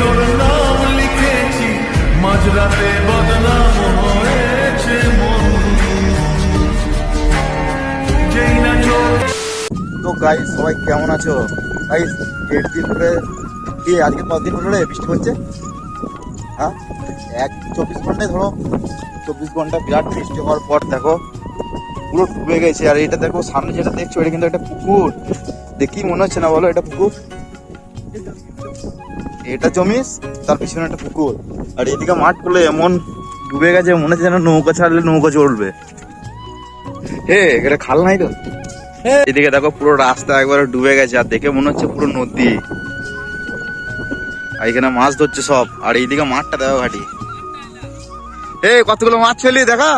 তোর নাম লিখেছি। মাঝরাতে বদনাম হয়েছে তো গাই সবাই কেমন আছো? গাই দেড় দিন ধরে কি, আজকে কদিন হলো রে, বৃষ্টি হচ্ছে? হ্যাঁ? এক চব্বিশ ঘন্টায় ধরো। চব্বিশ ঘণ্টা বিরাট বৃষ্টি হওয়ার পর দেখো, পুরো ডুবে গেছে। আর এটা দেখো, সামনে যেটা দেখছ, এটা কিন্তু একটা পুকুর। দেখি মনে হচ্ছে না বলো, এটা পুকুর? এটা জমিস তার পিছনে একটা পুকুর। আর এদিকে মাঠগুলো এমন ডুবে গেছে মনে হচ্ছে যেন নৌকা ছাড়লে নৌকা চলবে হে এটা খাল নাই তো? এদিকে দেখো পুরো রাস্তা একবারে ডুবে গেছে আর দেখে মনে হচ্ছে পুরো নদী। আর এখানে মাছ ধরছে সব আর এইদিকে মাঠটা দেখো ঘাটি এ কতগুলো মাছ ফেলি দেখা।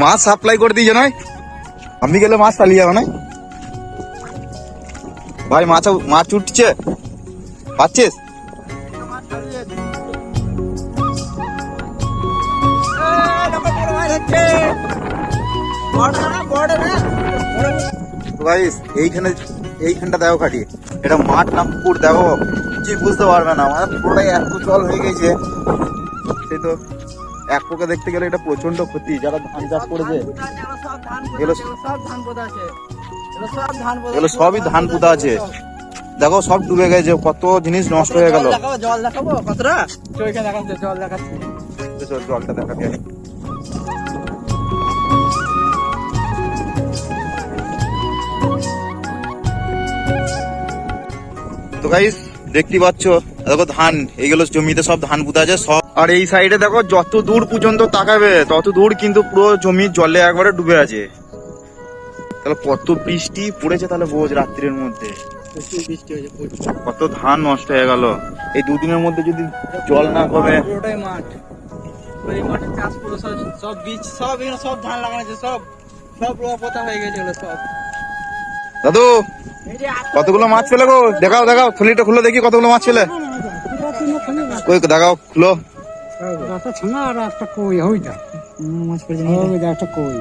মাছ সাপ্লাই করে দিয়েছে নয়? আমি গেলে মাছ পালিয়ে যাব নয়? ভাই মাছ মাছ উঠছে। পাচ্ছিস? গাইস এইখানে এইখানটা দেখো খাটি। এটা মাঠ না পুকুর দেখো। কি বুঝতে পারবে না মানে পুরোটাই এত জল হয়ে গেছে। সেই তো এক পোকা দেখতে গেলে এটা প্রচণ্ড ক্ষতি যারা ধান চাষ করেছে। এগুলো এগুলো সবই ধান পুঁতা আছে। দেখো সব ডুবে গেছে কত জিনিস নষ্ট হয়ে গেল। জল দেখাবো কতটা? জল দেখাচ্ছে। জলটা দেখাতে তো গাইস দেখতে পাচ্ছ দেখো ধান এইগুলো জমিতে সব ধান পুঁতা আছে সব আর এই সাইডে দেখো যত দূর পর্যন্ত তাকাবে তত দূর কিন্তু পুরো জমি জলে একবারে ডুবে আছে। তাহলে কত বৃষ্টি পড়েছে তাহলে বোঝ রাত্রির মধ্যে? প্রচুর বৃষ্টি হয়েছে কত ধান নষ্ট হয়ে গেল। এই দুদিনের মধ্যে যদি জল না কমে? পুরোটাই মাঠ। ওই মাঠে চাষ পুরো সব সব বীজ সব এখানে সব ধান লাগানো আছে সব সব রোয়া পোতা হয়ে গেছে সব। দাদু কতগুলো মাছ পেলে গো? দেখাও দেখাও থলিটা খুলে দেখি কতগুলো মাছ পেলে দেখাও খুলো। একটা ছানা আর একটা কই হইটা। মাছ একটা কই।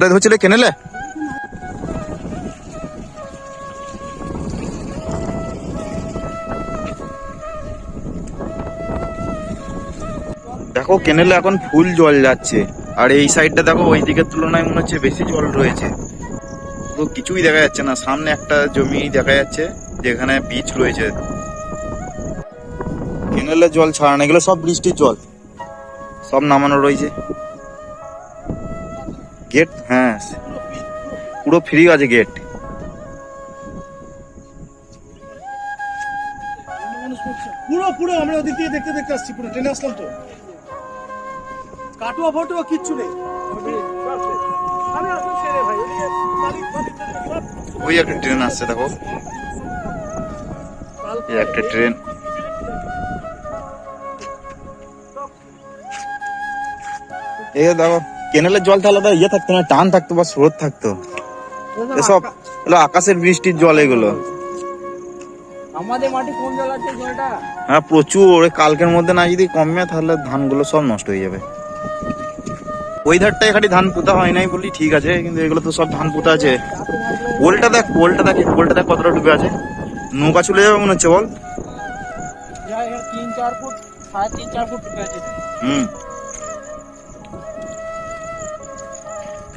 কোথায় ধরছিলে কেনেলে দেখো কেনেলে এখন ফুল জল যাচ্ছে। আর এই সাইডটা দেখো, ওই দিকের তুলনায় মনে হচ্ছে বেশি জল রয়েছে। তো কিছুই দেখা যাচ্ছে না। সামনে একটা জমি দেখা যাচ্ছে, যেখানে বীজ রয়েছে। কেনেলে জল ছাড়ানো এগুলো সব বৃষ্টির জল। সব নামানো রয়েছে। গেট হ্যাঁ পুরো ফ্রি আছে গেট পুরো পুরো আমরা ওদিক থেকে দেখতে দেখতে আসছি পুরো ট্রেনে আসলাম তো। কাটুয়া ফটোয়া কিচ্ছু নেই। ওই একটা ট্রেন আসছে দেখো। এই একটা ট্রেন। এই দেখো কেনেলের জল তাহলে ইয়ে থাকতো না টান থাকতো বা স্রোত থাকতো। এসব এগুলো আকাশের বৃষ্টির জল এগুলো। আমাদের মাঠে কোন জল আছে জলটা? হ্যাঁ প্রচুর কালকের মধ্যে না যদি কমে তাহলে ধানগুলো সব নষ্ট হয়ে যাবে। ওই ধারটা এখানে ধান পোতা হয় নাই বলি ঠিক আছে কিন্তু এগুলো তো সব ধান পোতা আছে। পোলটা দেখ পোলটা দেখ পোলটা দেখ কতটা ডুবে আছে। নৌকা চলে যাবে মনে হচ্ছে বল। তিন চার ফুট সাড়ে তিন চার ফুট ঢুকে আছে। হুম।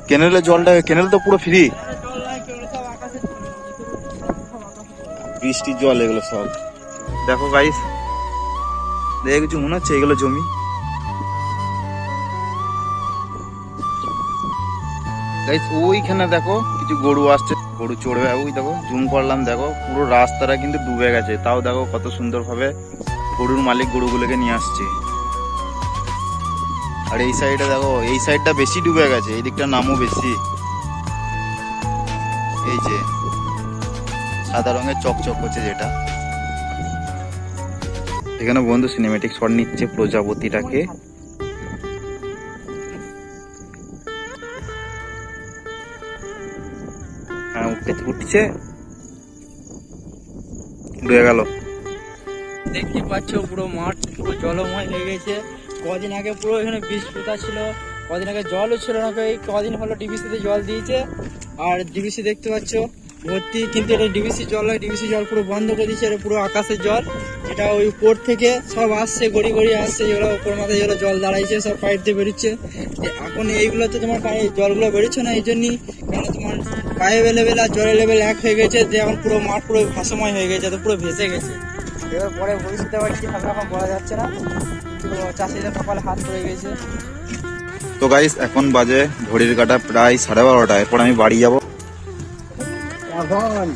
কেনেলের জলটা, কেনেল তো পুরো ফ্রি বৃষ্টির জল এগুলো সব। দেখো গাইস দেখে কিছু মনে হচ্ছে এগুলো জমি? গাইস ওইখানে দেখো কিছু গরু আসছে, গরু চড়বে। ওই দেখো জুম করলাম, দেখো, পুরো রাস্তাটা কিন্তু ডুবে গেছে। তাও দেখো কত সুন্দর ভাবে গরুর মালিক গরুগুলোকে নিয়ে আসছে। আর এই সাইডে দেখো, এই সাইডটা বেশি ডুবে গেছে, এই দিকটার নামও বেশি। এই যে, সাদা রঙের চকচক হচ্ছে যেটা। এখানে বন্ধু সিনেমেটিক শট নিচ্ছে প্রজাপতিটাকে। হ্যাঁ উঠছে। দেখতে পাচ্ছ পুরো মাঠ, পুরো জলময় হয়ে গেছে। কদিন আগে পুরো এখানে বীজ পোতা ছিল, কদিন আগে জলও ছিল না এই কদিন হলো ডিবিসিতে জল দিয়েছে। আর ডিবিসি দেখতে পাচ্ছ, ভর্তি, কিন্তু এটা ডিবিসি জল হয় ডিবিসি জল পুরো বন্ধ করে দিচ্ছে এটা পুরো আকাশের জল। এটা ওই উপর থেকে সব আসছে, গড়ি গড়ি আসছে যেগুলো উপর মাথায় যেগুলো জল দাঁড়াইছে, সব পাইপ দিয়ে বেরোচ্ছে। এখন এইগুলোতে তোমার পায়ে জলগুলো বেরোচ্ছে না, এই জন্যই কারণ তোমার পাইপ লেভেল আর জলের লেভেল এক হয়ে গেছে, যে এখন পুরো মাঠ পুরো ভাসময় হয়ে গেছে তো পুরো ভেসে গেছে। এবার পরে ভবিষ্যতে আবার কি হবে এখন বলা যাচ্ছে না। তো চাষিদের কপালে হাত পড়ে গেছে। তো গাইস এখন বাজে ঘড়ির কাটা প্রায় সাড়ে বারোটা। এরপর আমি বাড়ি যাব। এখন